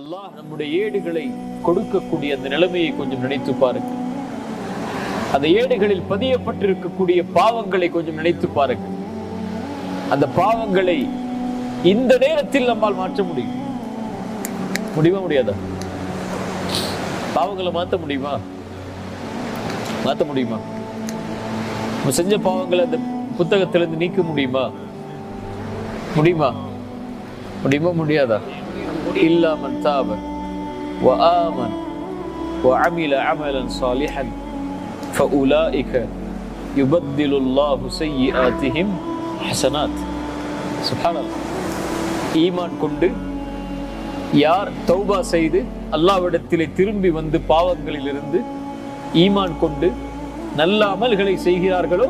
அல்லாஹ் நம்முடைய ஏடுகளை கொடுக்கக்கூடிய அந்த நிலைமையை கொஞ்சம் நினைத்து பாருங்க. அந்த ஏடுகளில் பதியப்பட்டிருக்கக்கூடிய பாவங்களை கொஞ்சம் நினைத்து பாருங்க. அந்த பாவங்களை இந்த நேரத்தில் நம்மால் மாற்ற முடியும். முடியுமா முடியாதா? பாவங்களை மாற்ற முடியுமா? மாற்ற முடியுமா? நம்ம செஞ்ச பாவங்களை அந்த புத்தகத்திலிருந்து நீக்க முடியுமா? முடியுமா? முடியுமா? முடியாதா? إلا من تاب وآمن وعمل عملا صالحا فأولئك يبدل الله سيئاتهم حسنات سبحان الله ஈமான் கொண்டு யார் தௌபா செய்து அல்லாவிடத்திலே திரும்பி வந்து பாவங்களிலிருந்து ஈமான் கொண்டு நல்ல அமல்களை செய்கிறார்களோ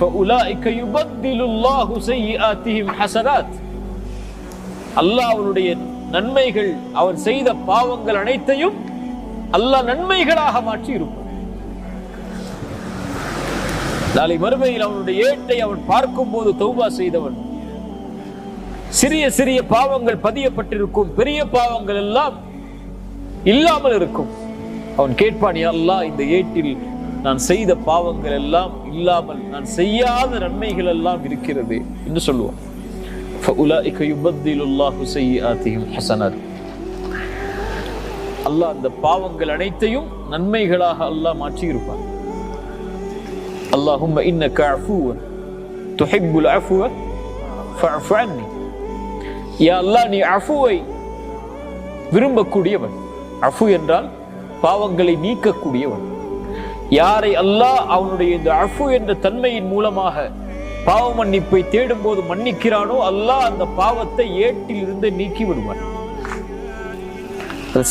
فأولئك يبدل الله سيئاتهم حسنات அல்லாஹ் அவனுடைய நன்மைகள் அவன் செய்த பாவங்கள் அனைத்தையும் அல்லாஹ் நன்மைகளாக மாற்றி இருக்கும் நாளை மறுமையில் அவனுடைய ஏட்டை அவன் பார்க்கும் போது தௌபா செய்தவன். சிறிய சிறிய பாவங்கள் பதியப்பட்டிருக்கும் பெரிய பாவங்கள் எல்லாம் இல்லாமல் இருக்கும். அவன் கேட்பான் "யா அல்லாஹ் இந்த ஏட்டில் நான் செய்த பாவங்கள் எல்லாம் இல்லாமல் நான் செய்யாத நன்மைகள் எல்லாம் இருக்கிறது என்று சொல்லுவான். فَأُولَٰئِكَ يُبَدِّلُ اللَّهُ سَيِّئَاتِهِمْ حَسَنَاتٍ அல்லாஹ் அந்த பாவங்கள் அனைத்தையும் நன்மைகளாக அல்லாஹ் மாற்றி இருப்பான் அல்லாஹும்ம இன்னக அஃபூவன் துஹிப்புல் அஃபுவ ஃபஅஃபு அன்னி யா அல்லாஹ் நீ அஃபுவை விரும்பக்கூடியவன் அஃபு என்றால் பாவங்களை நீக்கக்கூடியவன் யாரை அல்லாஹ் அவனுடைய இந்த அஃபு என்ற தன்மையின் மூலமாக பாவ மன்னிப்பை தேடும் போது மன்னிக்கிறானோ அல்லாஹ் அந்த பாவத்தை ஏட்டில் இருந்து நீக்கி விடுவான்.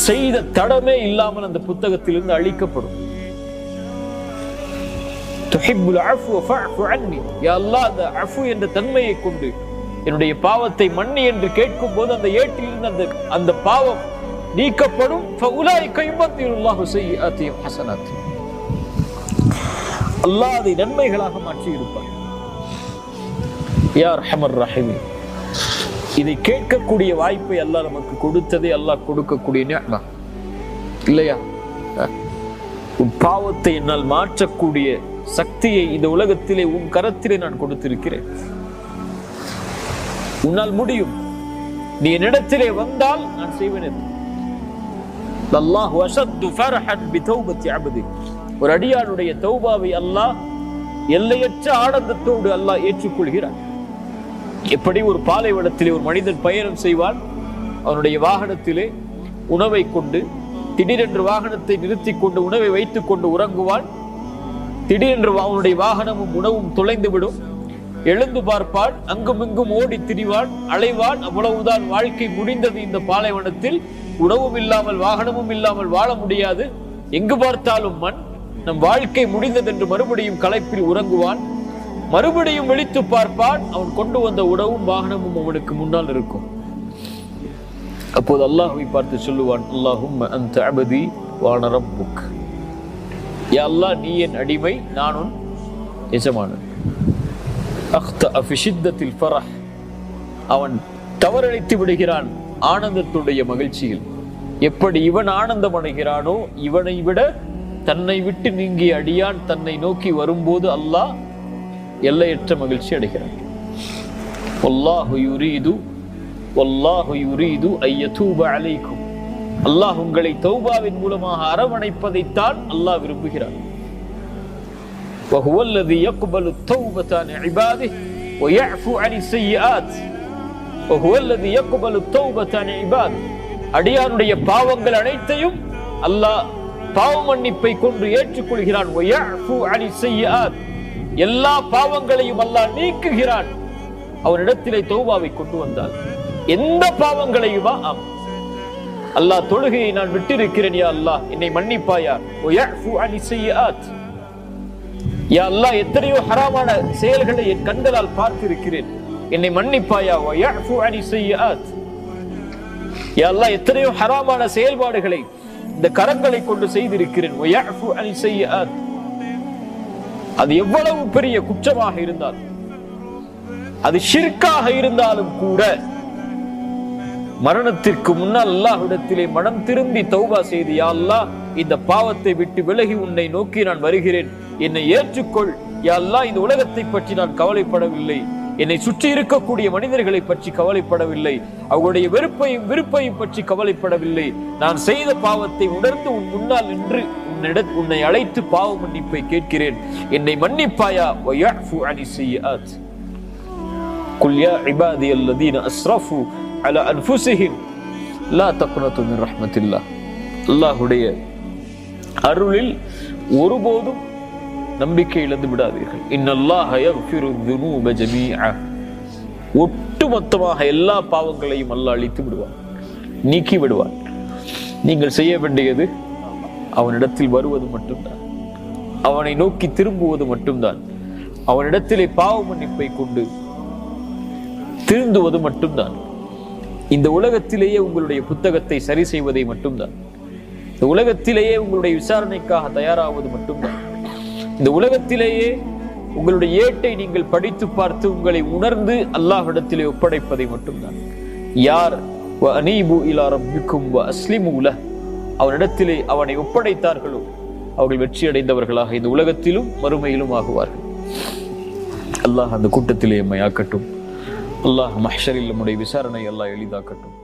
செய்த தடமே இல்லாமல் அந்த புத்தகத்திலிருந்து அழிக்கப்படும். என்ற தன்மையை கொண்டு என்னுடைய பாவத்தை மன்னி என்று கேட்கும் போது அந்த ஏட்டிலிருந்து அந்த அந்த பாவம் நீக்கப்படும். அல்லாஹ் அதை நன்மைகளாக மாற்றி இருப்பார் இதை கேட்கக்கூடிய வாய்ப்பை எல்லாம் நமக்கு கொடுத்ததே அல்லாஹ் கொடுக்கக்கூடிய இல்லையா? உன் பாவத்தை என்னால் மாற்றக்கூடிய சக்தியை இந்த உலகத்திலே உன் கரத்திலே நான் கொடுத்திருக்கிறேன். உன்னால் முடியும். நீ என்னிடத்திலே வந்தால் நான் செய்வேன் ஒரு அடியானுடைய தௌபாவை அல்லாஹ் எல்லையற்ற ஆனந்தத்தோடு அல்லாஹ் ஏற்றுக்கொள்கிறான். எப்படி ஒரு பாலைவனத்திலே ஒரு மனிதன் பயணம் செய்வான்? அவனுடைய வாகனத்திலே உணவை கொண்டு திடீரென்று வாகனத்தை நிறுத்தி கொண்டு உணவை வைத்துக் கொண்டு உறங்குவான். திடீரென்று அவனுடைய வாகனமும் உணவும் தொலைந்துவிடும். எழுந்து பார்ப்பான் அங்குமிங்கும் ஓடி திரிவான் அலைவான். அவ்வளவுதான் வாழ்க்கை முடிந்தது இந்த பாலைவனத்தில். உணவும் இல்லாமல் வாகனமும் இல்லாமல் வாழ முடியாது. எங்கு பார்த்தாலும் மண். நம் வாழ்க்கை முடிந்தது என்று மறுபடியும் களைப்பில் உறங்குவான். மறுபடியும் விழித்து பார்ப்பான். அவன் கொண்டு வந்த உணவும் வாகனமும் அவனுக்கு முன்னால் இருக்கும். அப்போது அல்லாஹுவை பார்த்து சொல்லுவான் அல்லாஹும் அந்த அபதி வானரம் புக் யா அல்லாஹ் நீ என் அடிமை நானும் எஜமானன். அஹ்த அஃபிஷித்தத்தில் ஃபரஹ். அவன் தவறளித்து விடுகிறான் ஆனந்தத்துடைய மகிழ்ச்சியில். எப்படி இவன் ஆனந்தம் அடைகிறானோ இவனை விட தன்னை விட்டு நீங்கிய அடியான் தன்னை நோக்கி வரும்போது அல்லாஹ் எல்லையற்ற மகிழ்ச்சி அடைகிறான் வல்லாஹு யுரீது வல்லாஹு யுரீது ஐயதூப அலைக்கும் அல்லாஹ் உங்களை தௌபாவின் மூலமாக அரவணைப்பதைத்தான் அல்லாஹ் விரும்புகிறான் وهو الذي يقبل التوبة عن عباده ويعفو عن السيئات وهو الذي يقبل التوبة عن عباده அடியானுடைய பாவங்கள் அனைத்தையும் அல்லாஹ் பாவ மன்னிப்பை கொண்டு ஏற்றுக்கொள்கிறான் ويعفو عن السيئات எல்லா பாவங்களையும் அல்லாஹ் நீக்குகிறான். அவரிடத்திலே தௌபாவை கொண்டு வந்தார் எந்த பாவங்களையுமா? ஆம். அல்லாஹ் தொழுகையை நான் விட்டிருக்கிறேன் யா அல்லாஹ். என்னை மன்னிப்பாயா? யா அல்லாஹ் எத்தனையோ ஹராமான செயல்களை என் கண்களால் பார்த்திருக்கிறேன். என்னை மன்னிப்பாயா? யா அல்லாஹ் எத்தனையோ ஹராமான செயல்பாடுகளை இந்த கரங்களை கொண்டு செய்திருக்கிறேன். அது எவ்வளவு பெரிய குற்றமாக இருந்தால் அது ஷிர்காக இருந்தாலும் கூட மரணத்திற்கு முன்னால் அல்லாஹ்விடத்திலே மனம் திரும்பி தௌபா செய்து யா அல்லாஹ் இந்த பாவத்தை விட்டு விலகி உன்னை நோக்கி நான் வருகிறேன். என்னை ஏற்றுக்கொள். யா அல்லாஹ் இந்த உலகத்தை பற்றி நான் கவலைப்படவில்லை. என்னை சுற்றி இருக்கக்கூடிய மனிதர்களை பற்றி கவலைப்படவில்லை. அவர்களுடைய வெறுப்பையும் விருப்பையும் பற்றி கவலைப்படவில்லை. நான் செய்த பாவத்தை உணர்ந்து உன் முன்னால் நின்று உன்னிட உன்னை அழைத்து பாவ மன்னிப்பை கேட்கிறேன். என்னை மன்னிப்பாயா? வயஃபு அனி செய்யாத் குல் யா இபாதி அல்லதீன அஸ்ரஃபு அலா அன்ஃபுஸிஹிம் லா தக்னது மின் ரஹ்மத்தில்லாஹ் அல்லாஹ்வுடைய அருளில் ஒருபோதும் நம்பிக்கை இழந்து விடாதீர்கள். இன்னல்லாஹ யக்ஃபிரு துனூப ஜமீஅ. ஒட்டுமொத்தமாக எல்லா பாவங்களையும் அல்லாஹ் அழித்து விடுவான். நீக்கி விடுவான். நீங்கள் செய்ய வேண்டியது அவனிடத்தில் வருவது மட்டும்தான். அவனை நோக்கி திரும்புவது மட்டும்தான். அவனிடத்திலே பாவ மன்னிப்பை கொண்டு திருந்துவது மட்டும்தான். இந்த உலகத்திலேயே உங்களுடைய புத்தகத்தை சரி செய்வதை மட்டும்தான். இந்த உலகத்திலேயே உங்களுடைய விசாரணைக்காக தயாராவது மட்டும்தான். இந்த உலகத்திலேயே உங்களுடைய ஏட்டை நீங்கள் படித்து பார்த்து உங்களை உணர்ந்து அல்லாஹிடத்திலே ஒப்படைப்பதை மட்டும்தான். யார்? அனீபு இலா ரப்பிக்கும் அஸ்லிமு அவனிடத்திலே அவனை ஒப்படைத்தார்களோ அவர்கள் வெற்றி அடைந்தவர்களாக இந்த உலகத்திலும் மறுமையிலும் ஆகுவார்கள். அல்லாஹ் அந்த கூட்டத்திலே எம்மை ஆக்கட்டும். அல்லாஹ் மஹரில் நம்முடைய விசாரணை அல்லாஹ் எளிதாக்கட்டும்.